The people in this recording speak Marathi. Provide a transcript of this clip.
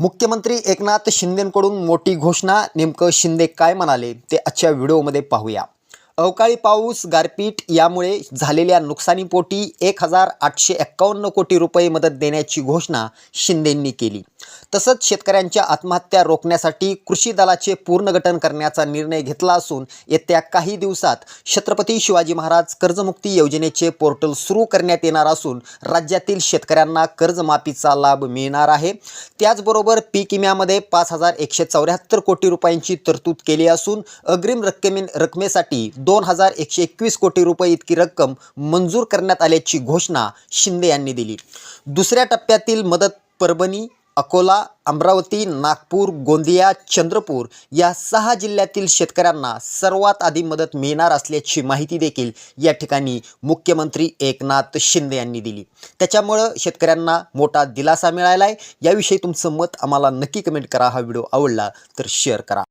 मुख्यमंत्री एकनाथ शिंदेंकडून मोठी घोषणा. नेमकं शिंदे काय म्हणाले ते आजच्या व्हिडिओमध्ये पाहूया. अवकाळी पाऊस गारपीट यामुळे झालेल्या नुकसानीपोटी एक हजार आठशे एक्कावन्न कोटी रुपये मदत देण्याची घोषणा शिंदेंनी केली. तसंच शेतकऱ्यांच्या आत्महत्या रोखण्यासाठी कृषी दलाचे पुनर्गठन करण्याचा निर्णय घेतला असून येत्या काही दिवसात छत्रपती शिवाजी महाराज कर्जमुक्ती योजनेचे पोर्टल सुरू करण्यात येणार असून राज्यातील शेतकऱ्यांना कर्जमाफीचा लाभ मिळणार आहे. त्याचबरोबर पीक विम्यामध्ये पाच हजार एकशे चौऱ्याहत्तर कोटी रुपयांची तरतूद केली असून अग्रिम रक्कमे रकमेसाठी दोन हजार एकशे एकवीस कोटी रुपये इतकी रक्कम मंजूर करण्यात आल्याची घोषणा शिंदे यांनी दिली. दुसऱ्या टप्प्यातील मदत परभणी अकोला अमरावती नागपूर गोंदिया चंद्रपूर या सहा जिल्ह्यातील शेतकऱ्यांना सर्वात आधी मदत मिळणार असल्याची माहिती देखील या ठिकाणी मुख्यमंत्री एकनाथ शिंदे यांनी दिली. त्याच्यामुळं शेतकऱ्यांना मोठा दिलासा मिळाला आहे याविषयी तुमचं मत आम्हाला नक्की कमेंट करा. हा व्हिडिओ आवडला तर शेअर करा.